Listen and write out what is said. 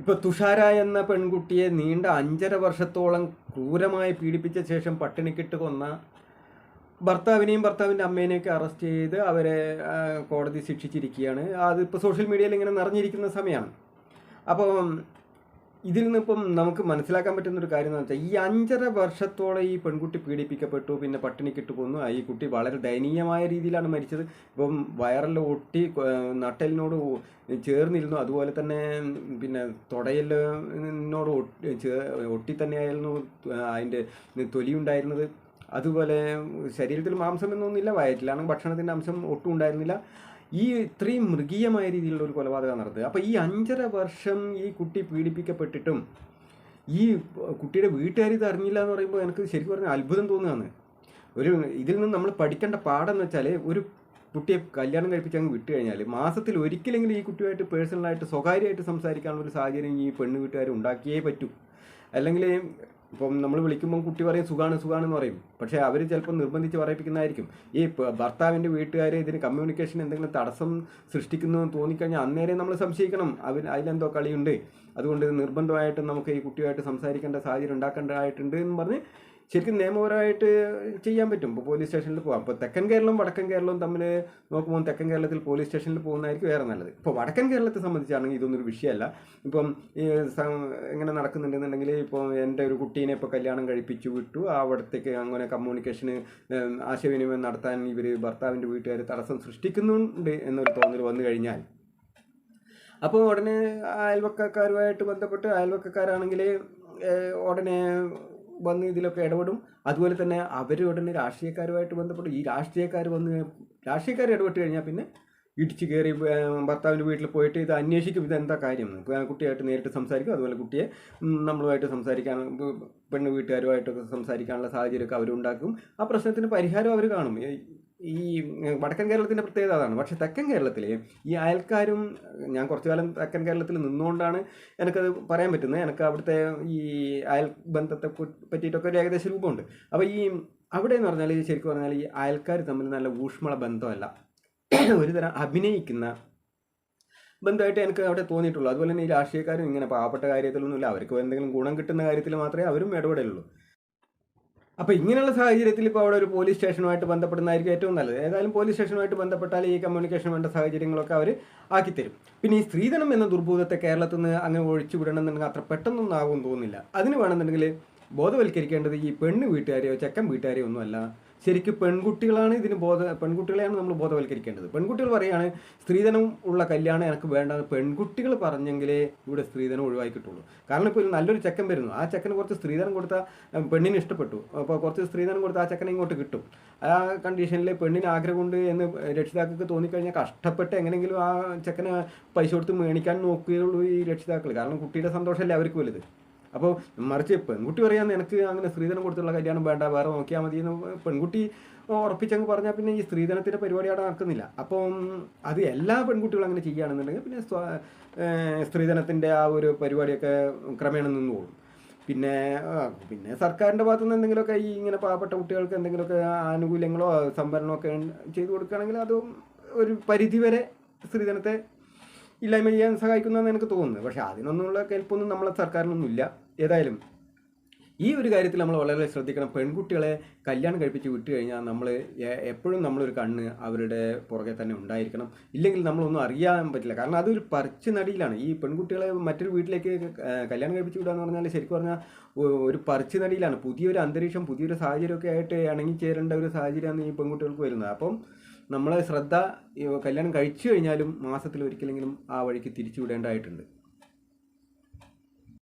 ഇപ്പോൾ തുഷാര എന്ന പെൺകുട്ടിയെ നീണ്ട അഞ്ചര വർഷത്തോളം ക്രൂരമായി പീഡിപ്പിച്ച ശേഷം പട്ടിണിക്കിട്ട് കൊന്ന ഭർത്താവിനെയും ഭർത്താവിന്റെ അമ്മേനെയൊക്കെ അറസ്റ്റ് ചെയ്ത് അവരെ കോടതി ശിക്ഷിച്ചിരിക്കുകയാണ്. അതിപ്പോൾ സോഷ്യൽ മീഡിയയിൽ ഇങ്ങനെ നിറഞ്ഞിരിക്കുന്ന സമയമാണ്. അപ്പം ഇതിൽ നിന്നിപ്പം നമുക്ക് മനസ്സിലാക്കാൻ പറ്റുന്ന ഒരു കാര്യം എന്ന് വെച്ചാൽ ഈ അഞ്ചര വർഷത്തോളം ഈ പെൺകുട്ടി പീഡിപ്പിക്കപ്പെട്ടു പിന്നെ പട്ടിണിക്കിട്ട് കൊന്നു. ഈ കുട്ടി വളരെ ദയനീയമായ രീതിയിലാണ് മരിച്ചത്. ഇപ്പം വയറിൽ ഒട്ടി നട്ടലിനോട് ചേർന്നിരുന്നു. അതുപോലെ തന്നെ പിന്നെ തുടയലിനോട് ഒട്ടി തന്നെയായിരുന്നു അതിന്റെ തൊലി ഉണ്ടായിരുന്നത്. അതുപോലെ ശരീരത്തിൽ മാംസം മാംസമൊന്നുമില്ല വയറ്റിലാണെങ്കിൽ ഭക്ഷണത്തിന്റെ അംശം ഒട്ടും ഉണ്ടായിരുന്നില്ല. ഈ ഇത്രയും മൃഗീയമായ രീതിയിലുള്ള ഒരു കൊലപാതകം നടത്തുക. അപ്പോൾ ഈ അഞ്ചര വർഷം ഈ കുട്ടി പീഡിപ്പിക്കപ്പെട്ടിട്ടും ഈ കുട്ടിയുടെ വീട്ടുകാർ ഇത് അറിഞ്ഞില്ല എന്ന് പറയുമ്പോൾ എനിക്ക് ശരിക്കും പറഞ്ഞാൽ അത്ഭുതം തോന്നുകയാണ്. ഒരു ഇതിൽ നിന്ന് നമ്മൾ പഠിക്കേണ്ട പാഠം എന്ന് വെച്ചാൽ ഒരു കുട്ടിയെ കല്യാണം കഴിപ്പിച്ച് അങ്ങ് വിട്ടു കഴിഞ്ഞാൽ മാസത്തിൽ ഒരിക്കലെങ്കിലും ഈ കുട്ടിയുമായിട്ട് പേഴ്സണലായിട്ട് സ്വകാര്യമായിട്ട് സംസാരിക്കാനുള്ള ഒരു സാഹചര്യം ഈ പെണ്ണ് വീട്ടുകാർ ഉണ്ടാക്കിയേ പറ്റൂ. അല്ലെങ്കിൽ ഇപ്പം നമ്മൾ വിളിക്കുമ്പോൾ കുട്ടി പറയും സുഖാണ് എന്ന് പറയും. പക്ഷേ അവർ ചിലപ്പോൾ നിർബന്ധിച്ച് പറയിപ്പിക്കുന്നതായിരിക്കും. ഈ ഭർത്താവിന്റെ വീട്ടുകാർ ഇതിന് കമ്മ്യൂണിക്കേഷൻ എന്തെങ്കിലും തടസ്സം സൃഷ്ടിക്കുന്നു എന്ന് തോന്നിക്കഴിഞ്ഞാൽ അന്നേരം നമ്മൾ സംശയിക്കണം. അവർ അതിലെന്തോ കളിയുണ്ട്. അതുകൊണ്ട് നിർബന്ധമായിട്ടും നമുക്ക് ഈ കുട്ടിയുമായിട്ട് സംസാരിക്കേണ്ട സാഹചര്യം ഉണ്ടാക്കേണ്ടതായിട്ടുണ്ട് എന്ന് പറഞ്ഞ് ശരിക്കും നിയമപരമായിട്ട് ചെയ്യാൻ പറ്റും. ഇപ്പോൾ പോലീസ് സ്റ്റേഷനിൽ പോകാം അപ്പോൾ തെക്കൻ കേരളവും വടക്കൻ കേരളവും തമ്മിൽ നോക്കുമ്പോൾ തെക്കൻ കേരളത്തിൽ പോലീസ് സ്റ്റേഷനിൽ പോകുന്നതായിരിക്കും വേറെ നല്ലത്. ഇപ്പോൾ വടക്കൻ കേരളത്തെ സംബന്ധിച്ചാണെങ്കിൽ ഇതൊന്നൊരു വിഷയമല്ല. ഇപ്പം എങ്ങനെ നടക്കുന്നുണ്ടെന്നുണ്ടെങ്കിൽ ഇപ്പോൾ എന്റെ ഒരു കുട്ടീനെ ഇപ്പോൾ കല്യാണം കഴിപ്പിച്ചു വിട്ടു. അവിടത്തേക്ക് അങ്ങനെ കമ്മ്യൂണിക്കേഷന് ആശയവിനിമയം നടത്താൻ ഇവർ ഭർത്താവിന്റെ വീട്ടുകാർ തടസ്സം സൃഷ്ടിക്കുന്നുണ്ട് എന്നൊരു തോന്നൽ വന്നു കഴിഞ്ഞാൽ. അപ്പോൾ ഉടനെ അയൽവക്കക്കാരുമായിട്ട് ബന്ധപ്പെട്ട് അയൽവക്കക്കാരാണെങ്കിൽ ഉടനെ വന്ന് ഇതിലൊക്കെ ഇടപെടും. അതുപോലെ തന്നെ അവർ ഉടനെ രാഷ്ട്രീയക്കാരുമായിട്ട് ബന്ധപ്പെട്ട് ഈ രാഷ്ട്രീയക്കാർ വന്ന് രാഷ്ട്രീയക്കാർ ഇടപെട്ട് കഴിഞ്ഞാൽ പിന്നെ ഇടിച്ച് കയറി ഭർത്താവിന്റെ വീട്ടിൽ പോയിട്ട് ഇത് അന്വേഷിക്കും. ഇതെന്താ കാര്യം? കുട്ടിയായിട്ട് നേരിട്ട് സംസാരിക്കും. അതുപോലെ കുട്ടിയെ നമ്മളുമായിട്ട് സംസാരിക്കാൻ പെണ്ണ് വീട്ടുകാരുമായിട്ടൊക്കെ സംസാരിക്കാനുള്ള സാഹചര്യമൊക്കെ അവരുണ്ടാക്കും. ആ പ്രശ്നത്തിന് പരിഹാരം അവർ കാണും. ഈ- വടക്കൻ കേരളത്തിന്റെ പ്രത്യേകത അതാണ്. പക്ഷെ തെക്കൻ കേരളത്തിലെ ഈ അയൽക്കാരും ഞാൻ കുറച്ചു കാലം തെക്കൻ കേരളത്തിൽ നിന്നുകൊണ്ടാണ് എനിക്കത് പറയാൻ പറ്റുന്നത് എനിക്ക് അവിടുത്തെ ഈ അയൽ ബന്ധത്തെ പറ്റിയിട്ടൊക്കെ ഒരു ഏകദേശ രൂപമുണ്ട്. അപ്പോൾ ഈ അവിടെ എന്ന് പറഞ്ഞാൽ ശരിക്കും പറഞ്ഞാൽ ഈ അയൽക്കാർ തമ്മിൽ നല്ല ഊഷ്മള ബന്ധമല്ല. ഒരു തരം അഭിനയിക്കുന്ന ബന്ധമായിട്ട് എനിക്ക് അവിടെ തോന്നിയിട്ടുള്ളൂ. അതുപോലെ തന്നെ ഈ രാഷ്ട്രീയക്കാരും ഇങ്ങനെ പാവപ്പെട്ട കാര്യത്തിലൊന്നുമില്ല. അവർക്ക് എന്തെങ്കിലും ഗുണം കിട്ടുന്ന കാര്യത്തിൽ മാത്രമേ അവരും ഇടപെടലുള്ളൂ. അപ്പോൾ ഇങ്ങനെയുള്ള സാഹചര്യത്തിൽ ഇപ്പോൾ അവിടെ ഒരു പോലീസ് സ്റ്റേഷനുമായിട്ട് ബന്ധപ്പെടുന്നതായിരിക്കും ഏറ്റവും നല്ലത്. ഏതായാലും പോലീസ് സ്റ്റേഷനുമായിട്ട് ബന്ധപ്പെട്ടാൽ ഈ കമ്മ്യൂണിക്കേഷൻ വേണ്ട സാഹചര്യങ്ങളൊക്കെ അവർ ആക്കിത്തരും. പിന്നെ ഈ സ്ത്രീധനം എന്ന ദുർഭൂതത്തെ കേരളത്തിൽ നിന്ന് അങ്ങനെ ഒഴിച്ചു വിടണമെന്നുണ്ടെങ്കിൽ അത്ര പെട്ടെന്നൊന്നും ആകുമെന്ന് തോന്നുന്നില്ല. അതിന് വേണമെന്നുണ്ടെങ്കിൽ ബോധവൽക്കരിക്കേണ്ടത് ഈ പെണ്ണ് വീട്ടുകാരെയോ ചെക്കൻ വീട്ടുകാരെയോ ഒന്നുമല്ല. ശരിക്കും പെൺകുട്ടികളാണ് ഇതിന് ബോധ പെൺകുട്ടികളെയാണ് നമ്മൾ ബോധവൽക്കരിക്കേണ്ടത്. പെൺകുട്ടികൾ പറയാണ് സ്ത്രീധനം ഉള്ള കല്യാണം എനിക്ക് വേണ്ടത് പെൺകുട്ടികൾ പറഞ്ഞെങ്കിലേ ഇവിടെ സ്ത്രീധനം ഒഴിവാക്കി കിട്ടുള്ളൂ. കാരണം ഇപ്പോൾ നല്ലൊരു ചെക്കൻ വരുന്നു. ആ ചെക്കന് കുറച്ച് സ്ത്രീധനം കൊടുത്ത പെണ്ണിന് ഇഷ്ടപ്പെട്ടു. അപ്പോൾ കുറച്ച് സ്ത്രീധനം കൊടുത്താൽ ആ ചെക്കനെ ഇങ്ങോട്ട് കിട്ടും. ആ കണ്ടീഷനിൽ പെണ്ണിന് ആഗ്രഹമുണ്ട് എന്ന് രക്ഷിതാക്കൾക്ക് തോന്നിക്കഴിഞ്ഞാൽ കഷ്ടപ്പെട്ട് എങ്ങനെയെങ്കിലും ആ ചെക്കന് പൈസ കൊടുത്ത് മേടിക്കാൻ നോക്കുകയുള്ളൂ ഈ രക്ഷിതാക്കൾ കാരണം കുട്ടിയുടെ സന്തോഷമല്ലേ അവർക്ക് വലുത്? അപ്പോൾ മറിച്ച് പെൺകുട്ടി പറയാൻ എനിക്ക് അങ്ങനെ സ്ത്രീധനം കൊടുത്തുള്ള കല്യാണം വേണ്ട വേറെ നോക്കിയാൽ മതി എന്ന് പെൺകുട്ടി ഉറപ്പിച്ചങ്ങ് പറഞ്ഞാൽ പിന്നെ ഈ സ്ത്രീധനത്തിന്റെ പരിപാടി അവിടെ നടക്കുന്നില്ല. അപ്പം അത് എല്ലാ പെൺകുട്ടികളും അങ്ങനെ ചെയ്യുകയാണെന്നുണ്ടെങ്കിൽ പിന്നെ സ്ത്രീധനത്തിന്റെ ആ ഒരു പരിപാടിയൊക്കെ ക്രമേണ നിന്നു പോകും. പിന്നെ പിന്നെ സർക്കാരിന്റെ ഭാഗത്തു നിന്ന് എന്തെങ്കിലുമൊക്കെ ഈ ഇങ്ങനെ പാവപ്പെട്ട കുട്ടികൾക്ക് എന്തെങ്കിലുമൊക്കെ ആനുകൂല്യങ്ങളോ സംവരണമോ ഒക്കെ ചെയ്തു കൊടുക്കുകയാണെങ്കിൽ അതും ഒരു പരിധിവരെ സ്ത്രീധനത്തെ ഇല്ലായ്മ ചെയ്യാൻ സഹായിക്കുന്നതെന്ന് എനിക്ക് തോന്നുന്നത്. പക്ഷേ അതിനൊന്നുള്ള കേൾപ്പൊന്നും നമ്മളെ സർക്കാരിനൊന്നുമില്ല. ഏതായാലും ഈ ഒരു കാര്യത്തിൽ നമ്മൾ വളരെ ശ്രദ്ധിക്കണം. പെൺകുട്ടികളെ കല്യാണം കഴിപ്പിച്ച് വിട്ടു കഴിഞ്ഞാൽ നമ്മൾ എപ്പോഴും നമ്മളൊരു കണ്ണ് അവരുടെ പുറകെ തന്നെ ഉണ്ടായിരിക്കണം. ഇല്ലെങ്കിൽ നമ്മളൊന്നും അറിയാൻ പറ്റില്ല. കാരണം അതൊരു പറിച്ച് നടിയിലാണ്. ഈ പെൺകുട്ടികളെ മറ്റൊരു വീട്ടിലേക്ക് കല്യാണം കഴിപ്പിച്ച് വിടുക പറഞ്ഞാൽ ശരിക്കും പറഞ്ഞാൽ ഒരു പറിച്ച് നടിയിലാണ്. പുതിയൊരു അന്തരീക്ഷം പുതിയൊരു സാഹചര്യമൊക്കെ ആയിട്ട് ഇണങ്ങിച്ചേരേണ്ട ഒരു സാഹചര്യമാണ് ഈ പെൺകുട്ടികൾക്ക് വരുന്നത്. അപ്പം നമ്മളെ ശ്രദ്ധ കല്യാണം കഴിച്ചു കഴിഞ്ഞാലും മാസത്തിൽ ഒരിക്കലെങ്കിലും ആ വഴിക്ക് തിരിച്ചു വിടേണ്ടതായിട്ടുണ്ട്